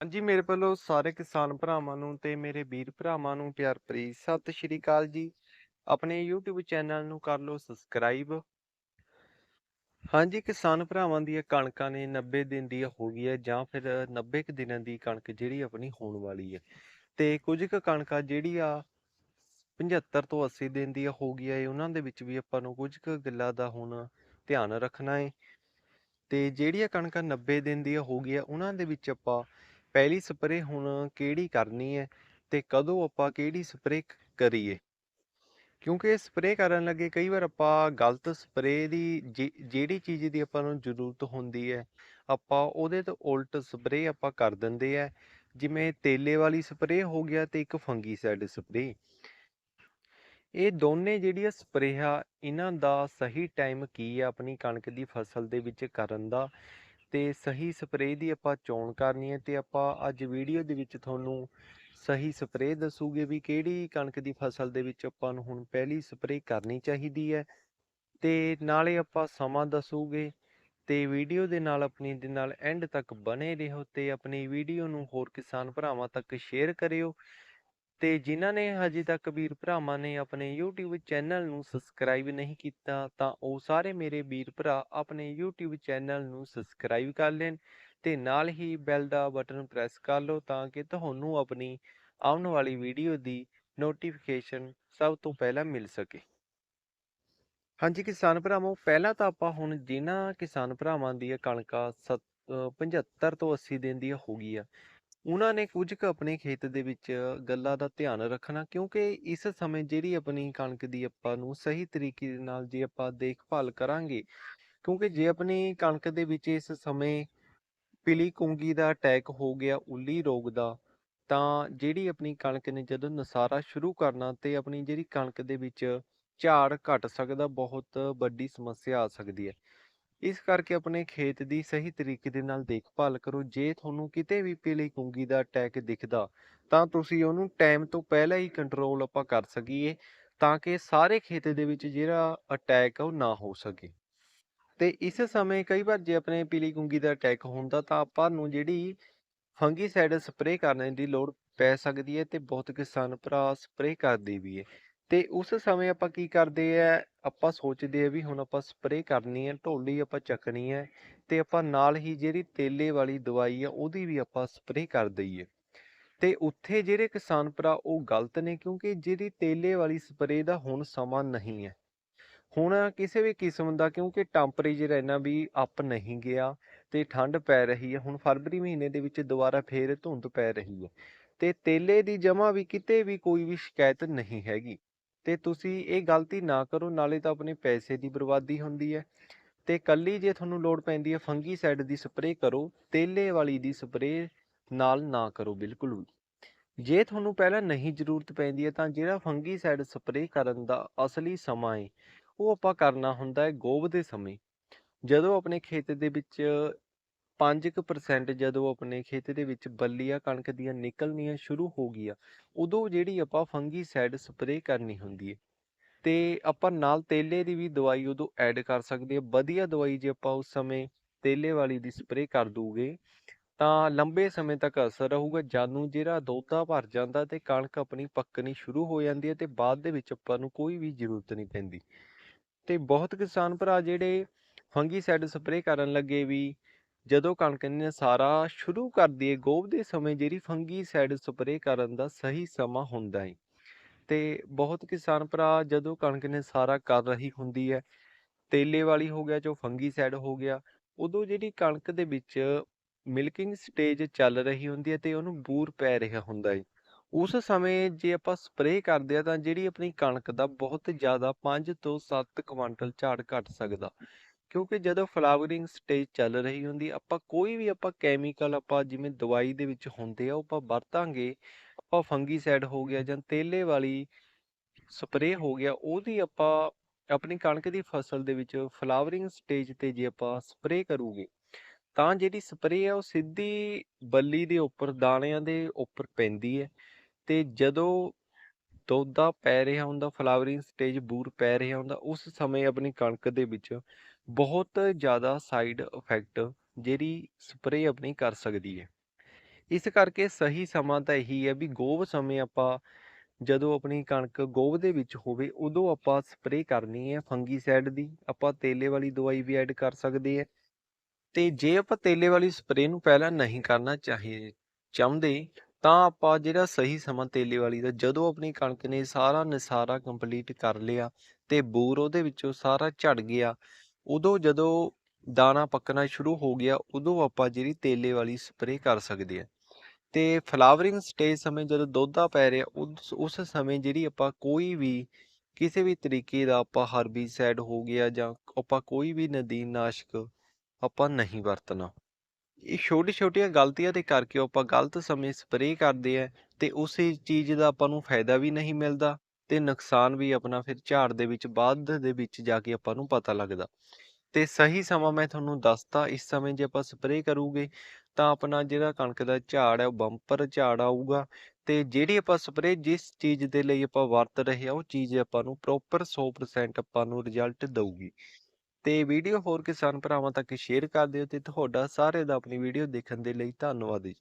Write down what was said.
ਹਾਂਜੀ, ਮੇਰੇ ਵੱਲੋਂ ਸਾਰੇ ਕਿਸਾਨ ਭਰਾਵਾਂ ਨੂੰ ਤੇ ਮੇਰੇ ਵੀਰ ਭਰਾਵਾਂ ਨੂੰ ਪਿਆਰ ਭਰੀ ਸਤਿ ਸ਼੍ਰੀ ਅਕਾਲ ਜੀ। ਆਪਣੇ YouTube ਚੈਨਲ ਨੂੰ ਕਰ ਲਓ ਸਬਸਕ੍ਰਾਈਬ ਹਾਂਜੀ, ਕਿਸਾਨ ਭਰਾਵਾਂ ਦੀਆਂ ਕਣਕਾਂ ਨੇ 90 ਦਿਨ ਦੀ ਹੋ ਗਈ ਹੈ ਜਾਂ ਫਿਰ 90 ਕੁ ਦਿਨਾਂ ਦੀ ਕਣਕ ਜਿਹੜੀ ਆਪਣੀ ਹੋਣ ਵਾਲੀ ਹੈ। ਤੇ ਕੁਝ ਕੁ ਕਣਕਾਂ ਜਿਹੜੀ ਆ 75 ਤੋਂ 80 ਦਿਨ ਦੀ ਹੋ ਗਈ ਹੈ ਉਹਨਾਂ ਦੇ ਵਿੱਚ ਵੀ ਆਪਾਂ ਨੂੰ ਕੁਝ ਕੁ ਗੱਲਾਂ ਦਾ ਹੁਣ ਧਿਆਨ ਰੱਖਣਾ ਹੈ। ਤੇ ਜਿਹੜੀਆਂ ਕਣਕਾਂ 90 ਦਿਨ ਦੀਆਂ ਹੋ ਗਈਆਂ ਉਹਨਾਂ ਦੇ ਵਿੱਚ ਆਪਾਂ ਪਹਿਲੀ ਸਪਰੇਅ ਹੁਣ ਕਿਹੜੀ ਕਰਨੀ ਹੈ ਤੇ ਕਦੋਂ ਆਪਾਂ ਕਿਹੜੀ ਸਪਰੇਅ ਕਰੀਏ? ਕਿਉਂਕਿ ਸਪਰੇਅ ਕਰਨ ਲੱਗੇ ਕਈ ਵਾਰ ਆਪਾਂ ਗਲਤ ਸਪਰੇਅ ਦੀ ਜਿਹੜੀ ਚੀਜ਼ ਦੀ ਆਪਾਂ ਨੂੰ ਜ਼ਰੂਰਤ ਹੁੰਦੀ ਹੈ, ਆਪਾਂ ਉਹਦੇ ਤੋਂ ਉਲਟ ਸਪਰੇਅ ਆਪਾਂ ਕਰ ਦਿੰਦੇ ਆ ਜਿਵੇਂ ਤੇਲੇ ਵਾਲੀ ਸਪਰੇਅ ਹੋ ਗਿਆ ਤੇ ਇੱਕ ਫੰਗੀਸਾਈਡ ਸਪਰੇ ਇਹ ਦੋਨੇ ਜਿਹੜੀਆਂ ਸਪਰੇਹਾਂ, ਇਹਨਾਂ ਦਾ ਸਹੀ ਟਾਈਮ ਕੀ ਹੈ ਆਪਣੀ ਕਣਕ ਦੀ ਫਸਲ ਦੇ ਵਿੱਚ ਕਰਨ ਦਾ? ਤੇ ਸਹੀ ਸਪਰੇਅ ਦੀ ਆਪਾਂ ਚੋਣ ਕਰਨੀ ਹੈ ਤੇ ਆਪਾਂ ਅੱਜ ਵੀਡੀਓ ਦੇ ਵਿੱਚ ਤੁਹਾਨੂੰ ਸਹੀ ਸਪਰੇਅ ਦੱਸੂਗੇ ਵੀ ਕਿਹੜੀ ਕਣਕ ਦੀ ਫਸਲ ਦੇ ਵਿੱਚ ਆਪਾਂ ਨੂੰ ਹੁਣ ਪਹਿਲੀ ਸਪਰੇਅ ਕਰਨੀ ਚਾਹੀਦੀ ਹੈ। ਤੇ ਨਾਲੇ ਆਪਾਂ ਸਮਾਂ ਦੱਸੂਗੇ ਤੇ ਵੀਡੀਓ ਦੇ ਨਾਲ ਆਪਣੀ ਦੇ ਨਾਲ ਐਂਡ ਤੱਕ ਬਨੇ ਰਹੋ ਤੇ ਆਪਣੀ ਵੀਡੀਓ ਨੂੰ ਹੋਰ ਕਿਸਾਨ ਭਰਾਵਾਂ ਤੱਕ ਸ਼ੇਅਰ ਕਰਿਓ। ਤੇ ਜਿਨ੍ਹਾਂ ਨੇ ਹਜੇ ਤੱਕ ਵੀਰ ਭਰਾਵਾਂ ਨੇ ਆਪਣੇ YouTube ਚੈਨਲ ਨੂੰ ਸਬਸਕ੍ਰਾਈਬ ਨਹੀਂ ਕੀਤਾ, ਤਾਂ ਉਹ ਸਾਰੇ ਮੇਰੇ ਵੀਰ ਭਰਾ ਆਪਣੇ YouTube ਚੈਨਲ ਨੂੰ ਸਬਸਕ੍ਰਾਈਬ ਕਰ ਲੈਣ ਤੇ ਨਾਲ ਹੀ ਬੈਲ ਦਾ ਬਟਨ ਪ੍ਰੈਸ ਕਰ ਲਓ ਤਾਂ ਕਿ ਤੁਹਾਨੂੰ ਆਪਣੀ ਆਉਣ ਵਾਲੀ ਵੀਡੀਓ ਦੀ ਨੋਟੀਫਿਕੇਸ਼ਨ ਸਭ ਤੋਂ ਪਹਿਲਾਂ ਮਿਲ ਸਕੇ। ਹਾਂਜੀ ਕਿਸਾਨ ਭਰਾਵੋ, ਪਹਿਲਾਂ ਤਾਂ ਆਪਾਂ ਹੁਣ ਜਿਨ੍ਹਾਂ ਕਿਸਾਨ ਭਰਾਵਾਂ ਦੀ ਕਣਕਾਂ ਸੱਤ- ਅਹ 75 ਤੋਂ 80 ਦਿਨ ਦੀ ਹੋ ਗਈ ਆ ਉਹਨਾਂ ਨੇ ਕੁਝ ਕੁ ਆਪਣੇ ਖੇਤ ਦੇ ਵਿੱਚ ਗੱਲਾਂ ਦਾ ਧਿਆਨ ਰੱਖਣਾ, ਕਿਉਂਕਿ ਇਸ ਸਮੇਂ ਜਿਹੜੀ ਆਪਣੀ ਕਣਕ ਦੀ ਆਪਾਂ ਨੂੰ ਸਹੀ ਤਰੀਕੇ ਦੇ ਨਾਲ ਜੇ ਆਪਾਂ ਦੇਖਭਾਲ ਕਰਾਂਗੇ, ਕਿਉਂਕਿ ਜੇ ਆਪਣੀ ਕਣਕ ਦੇ ਵਿੱਚ ਇਸ ਸਮੇਂ ਪੀਲੀ ਕੁੰਗੀ ਦਾ ਅਟੈਕ ਹੋ ਗਿਆ, ਉੱਲੀ ਰੋਗ ਦਾ, ਤਾਂ ਜਿਹੜੀ ਆਪਣੀ ਕਣਕ ਨੇ ਜਦੋਂ ਨਸਾਰਾ ਸ਼ੁਰੂ ਕਰਨਾ ਤੇ ਆਪਣੀ ਜਿਹੜੀ ਕਣਕ ਦੇ ਵਿੱਚ ਝਾੜ ਘਟ ਸਕਦਾ, ਬਹੁਤ ਵੱਡੀ ਸਮੱਸਿਆ ਆ ਸਕਦੀ ਹੈ। ਇਸ ਕਰਕੇ ਆਪਣੇ ਖੇਤ ਦੀ ਸਹੀ ਤਰੀਕੇ ਦੇ ਨਾਲ ਦੇਖਭਾਲ ਕਰੋ। ਜੇ ਤੁਹਾਨੂੰ ਕਿਤੇ ਵੀ ਪੀਲੀ ਕੁੰਗੀ ਦਾ ਅਟੈਕ ਦਿਖਦਾ, ਤਾਂ ਤੁਸੀਂ ਉਹਨੂੰ ਟਾਈਮ ਤੋਂ ਪਹਿਲਾਂ ਹੀ ਕੰਟਰੋਲ ਆਪਾਂ ਕਰ ਸਕੀਏ, ਤਾਂ ਕਿ ਸਾਰੇ ਖੇਤ ਦੇ ਵਿੱਚ ਜਿਹੜਾ ਅਟੈਕ ਉਹ ਨਾ ਹੋ ਸਕੇ। ਤੇ ਇਸ ਸਮੇਂ ਕਈ ਵਾਰ ਜੇ ਆਪਣੇ ਪੀਲੀ ਕੁੰਗੀ ਦਾ ਅਟੈਕ ਹੁੰਦਾ, ਤਾਂ ਆਪਾਂ ਨੂੰ ਜਿਹੜੀ ਫੰਗੀਸਾਈਡ ਸਪਰੇਅ ਕਰਨ ਦੀ ਲੋੜ ਪੈ ਸਕਦੀ ਹੈ ਤੇ ਬਹੁਤ ਕਿਸਾਨ ਭਰਾ ਸਪਰੇਅ ਕਰਦੇ ਵੀ ਹੈ। ਤੇ ਉਸ ਸਮੇਂ ਆਪਾਂ ਕੀ ਕਰਦੇ ਆ, ਆਪਾਂ ਸੋਚਦੇ ਆ ਵੀ ਹੁਣ ਆਪਾਂ ਸਪਰੇਅ ਕਰਨੀ ਹੈ ਢੋਲੀ ਆਪਾਂ ਚੱਕਣੀ ਹੈ ਤੇ ਆਪਾਂ ਨਾਲ ਹੀ ਜਿਹੜੀ ਤੇਲੇ ਵਾਲੀ ਦਵਾਈ ਆ, ਉਹਦੀ ਵੀ ਆਪਾਂ ਸਪਰੇਅ ਕਰ ਦਈਏ। ਤੇ ਉੱਥੇ ਜਿਹੜੇ ਕਿਸਾਨ ਭਰਾ ਉਹ ਗਲਤ ਨੇ ਕਿਉਂਕਿ ਜਿਹੜੀ ਤੇਲੇ ਵਾਲੀ ਸਪਰੇਅ ਦਾ ਹੁਣ ਸਮਾਂ ਨਹੀਂ ਹੈ। ਹੁਣ ਕਿਸੇ ਵੀ ਕਿਸਮ ਦਾ ਕਿਉਂਕਿ ਟੈਂਪਰੇਚਰ ਇੰਨਾ ਵੀ ਅਪ ਨਹੀਂ ਗਿਆ ਤੇ ਠੰਡ ਪੈ ਰਹੀ ਹੈ, ਹੁਣ ਫਰਵਰੀ ਮਹੀਨੇ ਦੇ ਵਿੱਚ ਦੁਬਾਰਾ ਫੇਰ ਧੁੰਦ ਪੈ ਰਹੀ ਹੈ। ਤੇ ਤੇਲੇ ਦੀ ਜਮਾ ਵੀ ਕਿਤੇ ਵੀ ਕੋਈ ਵੀ ਸ਼ਿਕਾਇਤ ਨਹੀਂ ਹੈਗੀ। ਤੇ ਤੁਸੀਂ ਇਹ ਗਲਤੀ ਨਾ ਕਰੋ, ਨਾਲੇ ਤਾਂ ਆਪਣੇ ਪੈਸੇ ਦੀ ਬਰਬਾਦੀ ਹੁੰਦੀ ਹੈ। ਤੇ ਕੱਲੀ ਜੇ ਤੁਹਾਨੂੰ ਲੋੜ ਪੈਂਦੀ ਹੈ ਫੰਗੀਸਾਈਡ ਦੀ ਸਪਰੇਅ ਕਰੋ, ਤੇਲੇ ਵਾਲੀ ਦੀ ਸਪਰੇਅ ਨਾਲ ਨਾ ਕਰੋ, ਬਿਲਕੁਲ ਵੀ। ਜੇ ਤੁਹਾਨੂੰ ਪਹਿਲਾਂ ਨਹੀਂ ਜ਼ਰੂਰਤ ਪੈਂਦੀ ਹੈ, ਤਾਂ ਜਿਹੜਾ ਫੰਗੀਸਾਈਡ ਸਪਰੇਅ ਕਰਨ ਦਾ ਅਸਲੀ ਸਮਾਂ ਹੈ ਉਹ ਆਪਾਂ ਕਰਨਾ ਹੁੰਦਾ ਹੈ ਗੋਭ ਦੇ ਸਮੇਂ। ਜਦੋਂ ਆਪਣੇ ਖੇਤ ਦੇ ਵਿੱਚ 5% ਜਦੋਂ ਆਪਣੇ ਖੇਤ ਦੇ ਵਿੱਚ ਬੱਲੀਆਂ ਕਣਕ ਦੀਆਂ ਨਿਕਲਣੀਆਂ ਸ਼ੁਰੂ ਹੋ ਗਈਆਂ, ਉਦੋਂ ਜਿਹੜੀ ਆਪਾਂ ਫੰਗੀਸਾਈਡ ਸਪਰੇਅ ਕਰਨੀ ਹੁੰਦੀ ਹੈ ਤੇ ਆਪਾਂ ਨਾਲ ਤੇਲੇ ਦੀ ਵੀ ਦਵਾਈ ਉਦੋਂ ਐਡ ਕਰ ਸਕਦੇ ਹਾਂ। ਵਧੀਆ ਦਵਾਈ ਜੇ ਆਪਾਂ ਉਸ ਸਮੇਂ ਤੇਲੇ ਵਾਲੀ ਦੀ ਸਪਰੇਅ ਕਰ ਦੂਗੇ, ਤਾਂ ਲੰਬੇ ਸਮੇਂ ਤੱਕ ਅਸਰ ਰਹੂਗਾ। ਜਾਨੂੰ ਜਿਹੜਾ ਦੋਤਾ ਭਰ ਜਾਂਦਾ ਤੇ ਕਣਕ ਆਪਣੀ ਪੱਕਣੀ ਸ਼ੁਰੂ ਹੋ ਜਾਂਦੀ ਹੈ ਤੇ ਬਾਅਦ ਦੇ ਵਿੱਚ ਆਪਾਂ ਨੂੰ ਕੋਈ ਵੀ ਜ਼ਰੂਰਤ ਨਹੀਂ ਪੈਂਦੀ। ਤੇ ਬਹੁਤ ਕਿਸਾਨ ਭਰਾ ਜਿਹੜੇ ਫੰਗੀਸਾਈਡ ਸਪਰੇਅ ਕਰਨ ਲੱਗੇ ਵੀ ਜਦੋਂ ਕਣਕ ਨੇ ਸਾਰਾ ਸ਼ੁਰੂ ਕਰਦੀ ਹੈ ਗੋਭ ਦੇ ਸਮੇਂ ਜਿਹੜੀ ਫੰਗੀਸਾਈਡ ਸਪਰੇਅ ਕਰਨ ਦਾ ਸਹੀ ਸਮਾਂ ਹੁੰਦਾ ਹੈ ਤੇ ਬਹੁਤ ਕਿਸਾਨ ਭਰਾ, ਜਦੋਂ ਕਣਕ ਨੇ ਸਾਰਾ ਕਰ ਰਹੀ ਹੁੰਦੀ ਹੈ ਤੇਲੇ ਵਾਲੀ ਹੋ ਗਿਆ, ਜੋ ਫੰਗੀਸਾਈਡ ਹੋ ਗਿਆ, ਉਦੋਂ ਜਿਹੜੀ ਕਣਕ ਦੇ ਵਿੱਚ ਮਿਲਕਿੰਗ ਸਟੇਜ ਚੱਲ ਰਹੀ ਹੁੰਦੀ ਹੈ ਤੇ ਉਹਨੂੰ ਬੂਰ ਪੈ ਰਿਹਾ ਹੁੰਦਾ ਹੈ ਉਸ ਸਮੇਂ ਜੇ ਆਪਾਂ ਸਪਰੇਅ ਕਰਦੇ ਆ ਤਾਂ ਜਿਹੜੀ ਆਪਣੀ ਕਣਕ ਦਾ ਬਹੁਤ ਜ਼ਿਆਦਾ 5 ਤੋਂ 7 ਕੁਇੰਟਲ ਝਾੜ ਘਟ ਸਕਦਾ। ਕਿਉਂਕਿ ਜਦੋਂ ਫਲਾਵਰਿੰਗ ਸਟੇਜ ਚੱਲ ਰਹੀ ਹੁੰਦੀ, ਆਪਾਂ ਕੋਈ ਵੀ ਆਪਾਂ ਕੈਮੀਕਲ ਆਪਾਂ ਜਿਵੇਂ ਦਵਾਈ ਦੇ ਵਿੱਚ ਹੁੰਦੇ ਆ, ਉਹ ਆਪਾਂ ਵਰਤਾਂਗੇ, ਆਪਾਂ ਫੰਗੀਸਾਈਡ ਹੋ ਗਿਆ ਜਾਂ ਤੇਲੇ ਵਾਲੀ ਸਪਰੇਅ ਹੋ ਗਿਆ, ਉਹਦੀ ਆਪਾਂ ਆਪਣੀ ਕਣਕ ਦੀ ਫਸਲ ਦੇ ਵਿੱਚ ਫਲਾਵਰਿੰਗ ਸਟੇਜ ਤੇ ਜੇ ਆਪਾਂ ਸਪਰੇਅ ਕਰੂਗੇ, ਤਾਂ ਜਿਹੜੀ ਸਪਰੇਅ ਆ ਉਹ ਸਿੱਧੀ ਬੱਲੀ ਦੇ ਉੱਪਰ, ਦਾਣਿਆਂ ਦੇ ਉੱਪਰ ਪੈਂਦੀ ਹੈ। ਤੇ ਜਦੋਂ ਦੌਦਾ ਪੈ ਰਿਹਾ ਹੁੰਦਾ, ਫਲਾਵਰਿੰਗ ਸਟੇਜ ਬੂਰ ਪੈ ਰਿਹਾ ਹੁੰਦਾ, ਉਸ ਸਮੇਂ ਆਪਣੀ ਕਣਕ ਦੇ ਵਿੱਚ ਬਹੁਤ ਜ਼ਿਆਦਾ ਸਾਈਡ ਇਫੈਕਟ ਜਿਹੜੀ ਸਪਰੇਅ ਆਪਣੀ ਕਰ ਸਕਦੀ ਹੈ। ਇਸ ਕਰਕੇ ਸਹੀ ਸਮਾਂ ਤਾਂ ਇਹੀ ਹੈ ਵੀ ਗੋਭ ਸਮੇਂ ਆਪਾਂ ਜਦੋਂ ਆਪਣੀ ਕਣਕ ਗੋਭ ਦੇ ਵਿੱਚ ਹੋਵੇ, ਉਦੋਂ ਆਪਾਂ ਸਪਰੇਅ ਕਰਨੀ ਹੈ ਫੰਗੀਸਾਈਡ ਦੀ, ਆਪਾਂ ਤੇਲੇ ਵਾਲੀ ਦਵਾਈ ਵੀ ਐਡ ਕਰ ਸਕਦੇ ਹਾਂ। ਤੇ ਜੇ ਆਪਾਂ ਤੇਲੇ ਵਾਲੀ ਸਪਰੇਅ ਨੂੰ ਪਹਿਲਾਂ ਨਹੀਂ ਕਰਨਾ ਚਾਹੀਏ ਚਾਹੁੰਦੇ ਤਾਂ ਆਪਾਂ ਜਿਹੜਾ ਸਹੀ ਸਮਾਂ ਤੇਲੇ ਵਾਲੀ ਦਾ ਜਦੋਂ ਆਪਣੀ ਕਣਕ ਨੇ ਸਾਰਾ ਨਸਾਰਾ ਕੰਪਲੀਟ ਕਰ ਲਿਆ ਤੇ ਬੂਰ ਉਹਦੇ ਵਿੱਚੋਂ ਸਾਰਾ ਝੜ ਗਿਆ, ਉਦੋਂ ਜਦੋਂ ਦਾਣਾ ਪੱਕਣਾ ਸ਼ੁਰੂ ਹੋ ਗਿਆ, ਉਦੋਂ ਆਪਾਂ ਜਿਹੜੀ ਤੇਲੇ ਵਾਲੀ ਸਪਰੇਅ ਕਰ ਸਕਦੇ ਆ ਤੇ ਫਲਾਵਰਿੰਗ ਸਟੇਜ ਸਮੇਂ ਜਦੋਂ ਦੁੱਧਾ ਪੈ ਰਿਹਾ ਉਸ ਉਸ ਸਮੇਂ ਜਿਹੜੀ ਆਪਾਂ ਕੋਈ ਵੀ ਕਿਸੇ ਵੀ ਤਰੀਕੇ ਦਾ ਆਪਾਂ ਹਰਬੀਸਾਈਡ ਹੋ ਗਿਆ ਜਾਂ ਆਪਾਂ ਕੋਈ ਵੀ ਨਦੀਨਨਾਸ਼ਕ ਆਪਾਂ ਨਹੀਂ ਵਰਤਣਾ। ਇਹ ਛੋਟੀ ਛੋਟੀਆਂ ਗਲਤੀਆਂ ਦੇ ਕਰਕੇ ਆਪਾਂ ਗਲਤ ਸਮੇਂ ਸਪਰੇਅ ਕਰਦੇ ਆ ਤੇ ਉਸੇ ਚੀਜ਼ ਦਾ ਆਪਾਂ ਨੂੰ ਫਾਇਦਾ ਵੀ ਨਹੀਂ ਮਿਲਦਾ ਤੇ ਨੁਕਸਾਨ ਵੀ ਆਪਣਾ ਫਿਰ ਝਾੜ ਦੇ ਵਿੱਚ, ਬਾਅਦ ਦੇ ਵਿੱਚ ਜਾ ਕੇ ਆਪਾਂ ਨੂੰ ਪਤਾ ਲੱਗਦਾ। ਤੇ ਸਹੀ ਸਮਾਂ ਮੈਂ ਤੁਹਾਨੂੰ ਦੱਸਤਾ, ਇਸ ਸਮੇਂ ਜੇ ਆਪਾਂ ਸਪਰੇਅ ਕਰੂਗੇ ਤਾਂ ਆਪਣਾ ਜਿਹੜਾ ਕਣਕ ਦਾ ਝਾੜ ਹੈ, ਉਹ ਬੰਪਰ ਝਾੜ ਆਊਗਾ ਤੇ ਜਿਹੜੀ ਆਪਾਂ ਸਪਰੇਅ ਜਿਸ ਚੀਜ਼ ਦੇ ਲਈ ਆਪਾਂ ਵਰਤ ਰਹੇ ਆ ਉਹ ਚੀਜ਼ ਆਪਾਂ ਨੂੰ ਪ੍ਰੋਪਰ 100% ਆਪਾਂ ਨੂੰ ਰਿਜ਼ਲਟ ਦਊਗੀ। ਤੇ ਵੀਡੀਓ ਹੋਰ ਕਿਸਾਨ ਭਰਾਵਾਂ ਤੱਕ ਸ਼ੇਅਰ ਕਰ ਦਿਓ ਤੇ ਤੁਹਾਡਾ ਸਾਰੇ ਦਾ ਆਪਣੀ ਵੀਡੀਓ ਦੇਖਣ ਦੇ ਲਈ ਧੰਨਵਾਦ ਜੀ।